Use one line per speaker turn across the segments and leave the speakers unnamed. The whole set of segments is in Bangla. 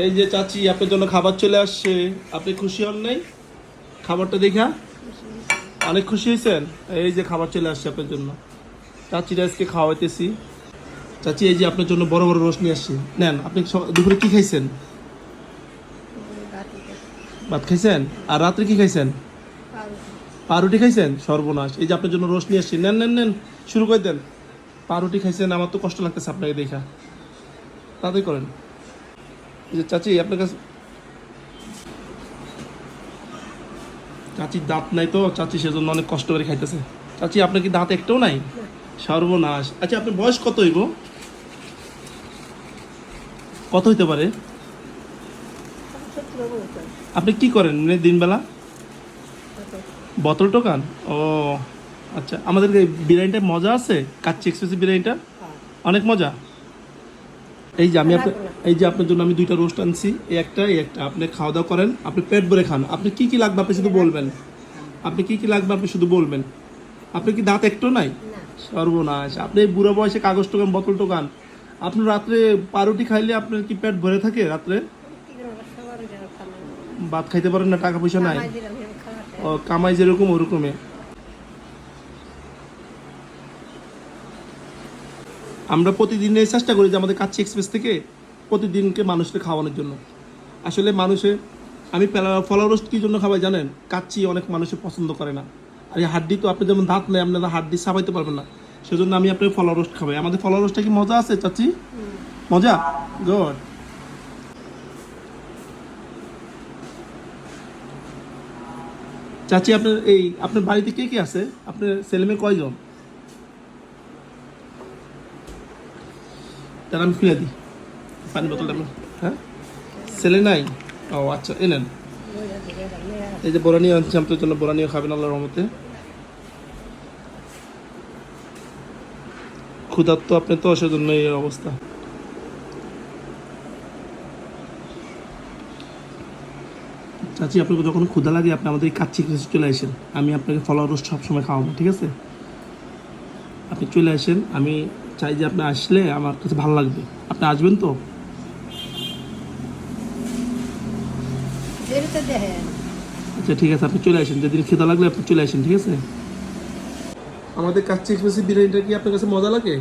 এই যে চাচি, আপনার জন্য খাবার চলে আসছে। আপনি খুশি হন নাই? খাবারটা দেখা অনেক খুশি হয়েছেন? এই যে খাবার চলে আসছে আপনার জন্য। চাচিরা আজকে খাওয়াইতেছি। চাচি, এই যে আপনার জন্য বড় বড় রোশ নিয়ে আসছি। নেন, আপনি দুপুরে কি খাইছেন? ভাত খাইছেন? আর রাত্রে কি খাইছেন? পাউরুটি খাইছেন? সর্বনাশ। এই যে আপনার জন্য রোশ নিয়ে আসছি। নেন নেন নেন, শুরু করে দেন। পাউরুটি খাইছেন, আমার তো কষ্ট লাগতেছে আপনাকে দেখা। তাড়াতাড়ি করেন। যে চাচি আপনার কাছে চাচির দাঁত নাই তো চাচি সেজন্য অনেক কষ্ট করে খাইতেছে। চাচি আপনার কি দাঁত একটাও নাই? সর্বনাশ। আচ্ছা আপনার বয়স কত হইব? কত হইতে পারে? আপনি কি করেন মানে দিনবেলা? বোতল টোকান? ও আচ্ছা আমাদের বিরিয়ানিটা মজা আছে? কাচ্চি এক্সপ্রেসের বিরিয়ানিটা? অনেক মজা? এই যে আমি আপনার এই যে আপনার জন্য আমি দুইটা রোস্ট আনছি এই একটা এই একটা। আপনি খাওয়া দাওয়া করেন আপনি পেট ভরে খান। আপনি কি কি লাগবে আপনি শুধু বলবেন? আপনি কি কি লাগবে আপনি শুধু বলবেন? আপনি কি দাঁত একটু নাই? সর্বনাশ। আপনি এই বুড়ো বয়সে কাগজ টোকান বোতল টোকান। আপনি রাত্রে পাউরুটি খাইলে আপনার কি পেট ভরে থাকে রাত্রে? ভাত খাইতে পারেন না টাকা পয়সা নাই ও কামাই যেরকম ওরকমই। আমরা প্রতিদিন এই চেষ্টা করি যে আমাদের কাচ্চি এক্সপ্রেস থেকে প্রতিদিনকে মানুষকে খাওয়ানোর জন্য। আসলে মানুষে, আমি ফলা রোস্ট কী জন্য খাওয়াই জানেন? কাচ্চি অনেক মানুষে পছন্দ করে না। আর এই হাড্ডি তো আপনি যেমন দাঁত নেই আপনারা হাড্ডি সাবাইতে পারবেন না। সেজন্য আমি আপনার ফলা রোস্ট খাওয়াই। আমাদের ফলা রোস্টটা কি মজা আছে, চাচি? মজা? গুড চাচি, আপনার এই, আপনার বাড়িতে কে কে আছে? আপনার ছেলে মেয়ে কয়জন? তাহলে আমি খুলে দিই। পানি বোতলটা হ্যাঁ? ছেলে নাই? ও আচ্ছা এলেন এই যে বোরানি আনছি আপনার জন্য বোরানিও খাবেন আল্লাহর রহমতে। ক্ষুধার্ত আপনি তো, সেজন্য এই অবস্থা। চাচি আপনাকে যখন ক্ষুধা লাগে, আপনি আমাদের এই কাচ্চি কাছে চলে আসেন। আমি আপনাকে ফলার রোস্ট সবসময় খাওয়াবো, ঠিক আছে? আপনি চলে আসেন, আমি চাই যে আপনি আসলে আমার কাছে ভালো লাগবে। আপনি আসবেন তো? আচ্ছা ঠিক আছে আপনি চলে আসেন। যেদিন খিদা লাগলে আপনি চলে আসেন ঠিক আছে? আমাদের কাচ্চি এক্সপ্রেসের বিরিয়ানিটা কি আপনার কাছে মজা লাগে?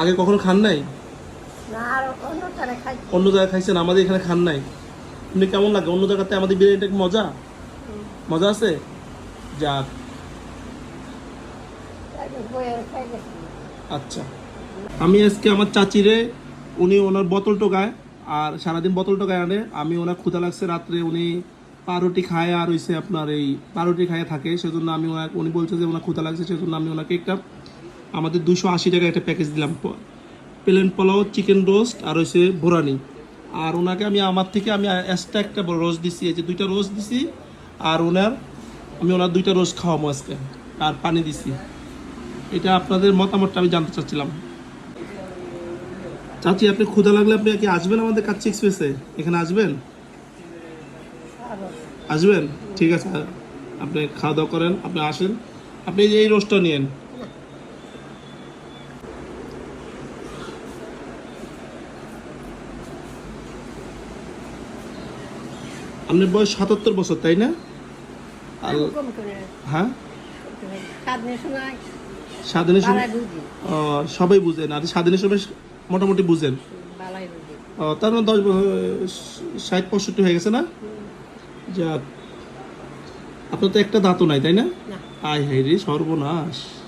আগে কখনো খান নাই?
আর অন্য
জায়গায় খাইছেন আমাদের এখানে খান নাই। আপনি কেমন লাগে? অন্য জায়গাতে আমাদের বিরিয়ানিটা কি মজা? মজা আছে? যাক। আচ্ছা। আমি আজকে আমার চাচিরে উনি ওনার বোতল টোকায় আর সারাদিন বোতল টোকায় আনে। আমি ওনার ক্ষুধা লাগছে রাত্রে, উনি পাউরুটি খায় আর হইছে আপনার এই পাউরুটি খায় থাকে। সেজন্য আমি ওনার, উনি বলছে যে ওনার ক্ষুধা লাগছে, সেজন্য আমি ওনাকে একটা আমাদের দুশো আশি টাকা একটা প্যাকেজ দিলাম। প্লেন পোলাও চিকেন রোস্ট আর হয়েছে বোরানি আর ওনাকে আমি আমার থেকে আমি এক্সট্রা একটা রোজ দিছি, এই যে দুইটা রোজ দিছি, আর ওনার, আমি ওনার দুইটা রোজ খাওয়াবো আজকে, আর পানি দিছি। এটা আপনাদের মতামতটা আমি জানতে চাচ্ছিলাম। চাচি আপনি ক্ষুধা লাগলে আপনি কি আসবেন আমাদের কাচ্চি এক্সপ্রেসে এখানে আসবেন? আসবেন? ঠিক আছে আপনি খাওয়া দাওয়া করেন আপনি আসেন। আপনি এই রোস্টটা নিয়েন। আপনার বয়স সাতাত্তর বছর তাই না? আর হ্যাঁ? ও, সবাই বুঝেন আর স্বাধীনের সময় মোটামুটি বুঝেন। ও, তার মানে দশ বছর ষাট পঁয়ষট্টি হয়ে গেছে না? যাক। আপনার তো একটা দাঁতও নাই তাই না?
না।
আয় হাই রে সর্বনাশ।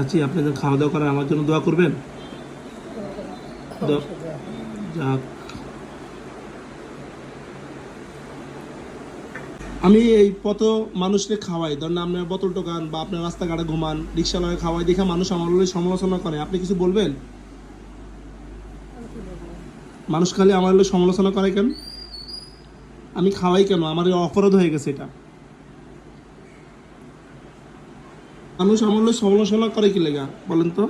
চাচি আপনি যখন খাওয়া দাওয়া করেন আমার জন্য দোয়া করবেন? আমি এই পথ মানুষকে খাওয়াই। ধরেন আপনার বোতল টোকান বা আপনার রাস্তাঘাটে ঘুমান রিক্সাওয়ালা খাওয়াই, দেখে মানুষ আমার সমালোচনা করে। আপনি কিছু বলবেন? মানুষ খালি আমার সমালোচনা করে কেন? আমি খাওয়াই কেন? আমার অপরাধ হয়ে গেছে এটা। মানুষ হলে সমালোচনা করে কি লেগা? বলেন তো।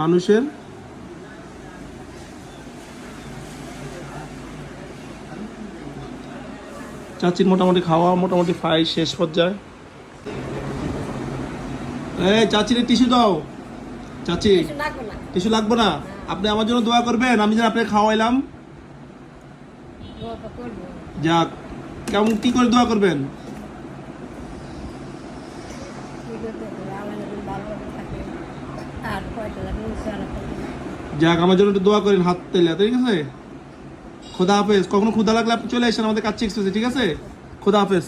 মানুষের চাচির মোটামুটি খাওয়া মোটামুটি ফাই শেষ পর্যায়ে। এই চাচির টিস্যু দাও। চাচি
কিছু লাগবে না।
টিস্যু লাগবে না। আপনি আমার জন্য দোয়া করবেন আমি যেন আপনাকে খাওয়াইলাম। যাক কেমন কি করে দোয়া করবেন
কি করতে হবে আমার যদি ভালোভাবে থাকে আর পয়সা লাগবে ইনশাআল্লাহ করব।
যাক, আমার জন্য একটু দোয়া করেন হাত তেলে ঠিক আছে? খোদা হাফেজ। কখনো ক্ষুদা লাগলে আপনি চলে আসেন আমাদের কাছে ঠিক আছে? খোদা হাফেজ।